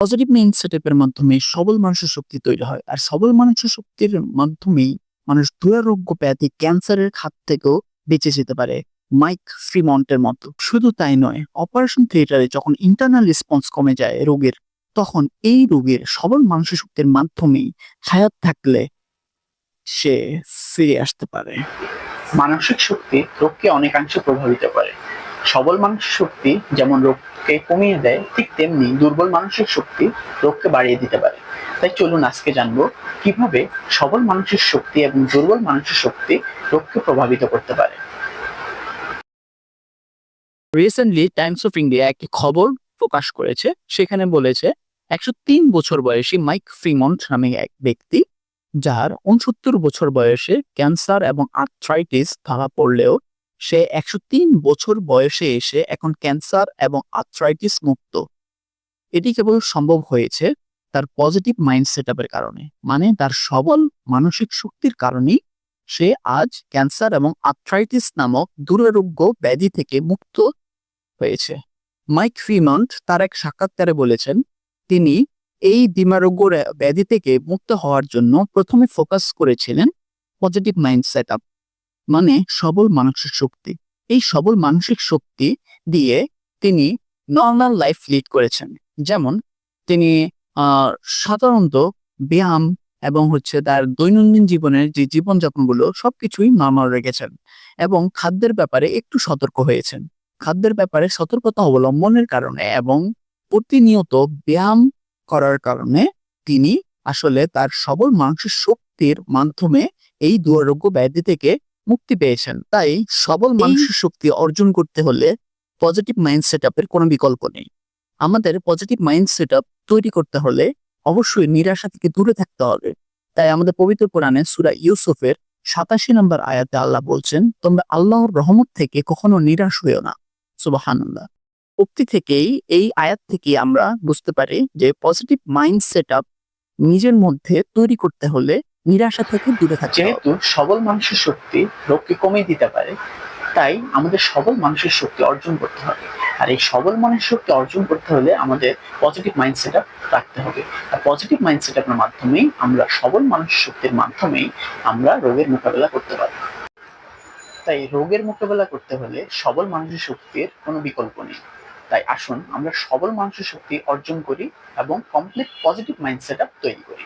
Positive mind সেটআপের মাধ্যমে সবল মানুষের শক্তি তৈরি হয়। আর সবল মানুষের শক্তির মাধ্যমেই মানুষ দুরারোগ্য ব্যাধি ক্যান্সারের খাত থেকেও বেঁচে যেতে পারে, মাইক ফ্রিমন্টের মতো। শুধু তাই নয়, অপারেশন থিয়েটারে যখন ইন্টারনাল রেসপন্স কমে যায় রোগের, তখন এই রোগের সবল মানুষের শক্তির মাধ্যমেই হায়াত থাকলে সে ফিরে আসতে পারে। মানসিক শক্তি রোগকে অনেকাংশে প্রভাবিত করে। সবল মানসিক শক্তি যেমন রোগকে কমিয়ে দেয়, ঠিক তেমনি দুর্বল মানসিক শক্তি রোগকে বাড়িয়ে দিতে পারে। তাই চলুন আজকে জানব কীভাবে সবল মানসিক শক্তি এবং দুর্বল মানসিক শক্তি রোগকে প্রভাবিত করতে পারে। রিসেন্টলি টাইমস অফ ইন্ডিয়া একটি খবর প্রকাশ করেছে, সেখানে বলেছে একশো তিন বছর বয়সী মাইক ফ্রিমন্ট নামে এক ব্যক্তি, যার উনসত্তর বছর বয়সে ক্যান্সার এবং আর্থ্রাইটিস ধরা পড়লেও সে একশো তিন বছর বয়সে এসে এখন ক্যান্সার এবং আর্থ্রাইটিস মুক্ত। এটি কেবল সম্ভব হয়েছে তার পজিটিভ মাইন্ড সেট কারণে মানে তার সবল মানসিক শক্তির কারণেই সে আজ ক্যান্সার এবং আর্থ্রাইটিস নামক দুরারোগ্য ব্যাধি থেকে মুক্ত হয়েছে। মাইক ফ্রিমন্ট তার এক সাক্ষাৎকারে বলেছেন, তিনি এই দিমারোগ্য ব্যাধি থেকে মুক্ত হওয়ার জন্য প্রথমে ফোকাস করেছিলেন পজিটিভ মাইন্ড সেট মানে সবল মানসিক শক্তি। এই সবল মানসিক শক্তি দিয়ে তিনি নর্মাল লাইফ লিড করেছেন। যেমন তিনি সাধারণত ব্যায়াম এবং হচ্ছে তার দৈনন্দিন জীবনের যে জীবনযাপনগুলো সবকিছুই নর্মাল রেখেছেন এবং খাদ্যের ব্যাপারে একটু সতর্ক হয়েছেন। খাদ্যের ব্যাপারে সতর্কতা অবলম্বনের কারণে এবং প্রতিনিয়ত ব্যায়াম করার কারণে তিনি আসলে তার সবল মানসিক শক্তির মাধ্যমে এই দুরারোগ্য ব্যাধি থেকে মুক্তি পেয়েছেন। তাই সবল মানসিক শক্তি অর্জন করতে হলে পজিটিভ মাইন্ড সেট আপের কোনো বিকল্প নেই। আমাদের পজিটিভ মাইন্ড সেট আপ তৈরি করতে হলে অবশ্যই নিরাশা থেকে দূরে থাকতে হবে। তাই আমাদের পবিত্র কোরআনে সুরা ইউসুফের সাতাশি নম্বর আয়াতে আল্লাহ বলছেন তোমরা আল্লাহর রহমত থেকে কখনো নিরাশ হইও না। সুবহানাল্লাহ। উক্তি থেকেই এই আয়াত থেকে আমরা বুঝতে পারি যে পজিটিভ মাইন্ড সেট নিজের মধ্যে তৈরি করতে হলে নিরাশা থেকে দূরে থাকতে যেহেতু সবল মানসিক শক্তি রোগকে কমিয়ে দিতে পারে, তাই আমাদের সবল মানসিক শক্তি অর্জন করতে হবে। আর এই সবল মানসিক শক্তি অর্জন করতে হলে আমাদের পজিটিভ মাইন্ড সেট রাখতে হবে। আর পজিটিভ মাইন্ড সেট মাধ্যমেই আমরা সবল মানসিক শক্তির মাধ্যমেই আমরা রোগের মোকাবেলা করতে পারি তাই রোগের মোকাবেলা করতে হলে সবল মানুষের শক্তির কোনো বিকল্প নেই। তাই আসুন আমরা সবল মানুষের শক্তি অর্জন করি এবং কমপ্লিট পজিটিভ মাইন্ড সেট তৈরি করি।